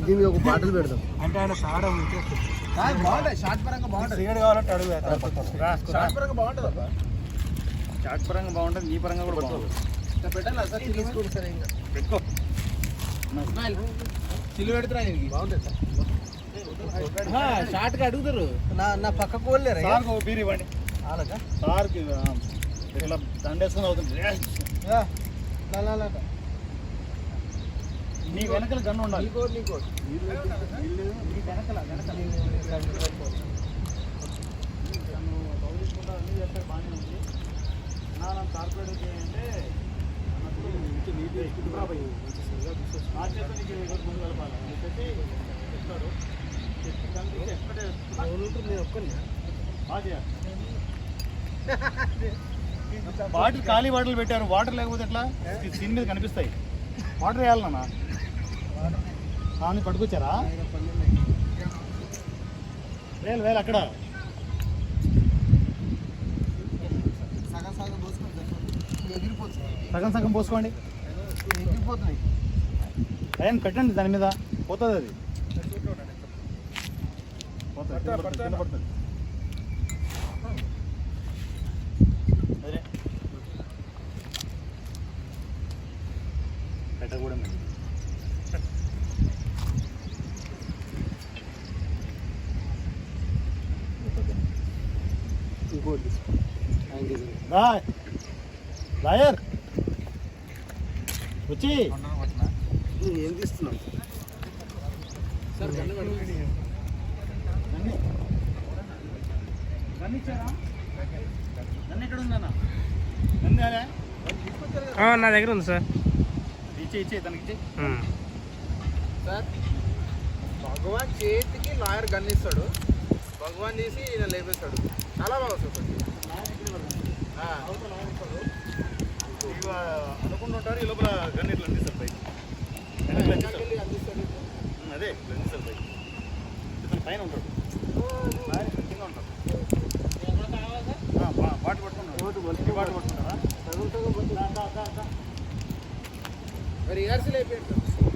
దీని మీద ఒక బాటిల్ పెడదాం. అంటే ఆయన సాడ బాగుంటాయి. షార్ట్ పరంగా బాగుంటుంది సిగరెట్ కావాలంటే అడుగు షార్ట్ పరంగా బాగుంటుంది అబ్బా? పరంగా బాగుంటుంది నీ పరంగా కూడా బాగుంటుంది. పెట్టాలా సార్ తీసుకోండి సార్ ఇంకా. పెట్టుకో. చిల్లు పెడతారా దీనికి? బాగుంటుంది సార్. షార్ట్గా అడుగుతారు. నా నా పక్కకు వెళ్ళారా సార్కి బీర్ ఇవ్వండి. అలాగా సార్కి దండేసుకుని అవుతుంది నీ వెనకల గన్ను ఉండాలి. బాటిల్ ఖాళీ బాటిల్ పెట్టారు వాటర్ లేకపోతే ఎట్లా? స్కిన్ మీద కనిపిస్తాయి. వాటర్ వేయాలన్నా స్వామి పట్టుకొచ్చారా? వేలు వేలు అక్కడ. సగం సగం పోసుకోండి. ఎగిరిపోతున్నాయి టైం పెట్టండి దాని మీద. పోతుంది అది. పోతుంది, ఇంకోటి రా లాయర్. వచ్చి. ఏం తీస్తున్నావు? సార్ ఇచ్చారా? ఎక్కడ ఉందన్న? నా దగ్గర ఉంది సార్. ఇచ్చే ఇచ్చే తనకి సార్ భగవాన్ చేతికి లాయర్ గన్ ఇస్తాడు. భగవాన్ తీసి ఈయన లేపేస్తాడు. అనుకుంటుంటారు ఈ లోపల గన్ని ఇట్లా అందిస్తారు. పైకి అదే ఇట్లా అందిస్తారు పైకి. ఇతను పైన ఉంటాడు. కింద బాట పట్టుకున్నాడు ఈ బాట పట్టుకుంటారా రిహార్సల్ అయిపోయింది.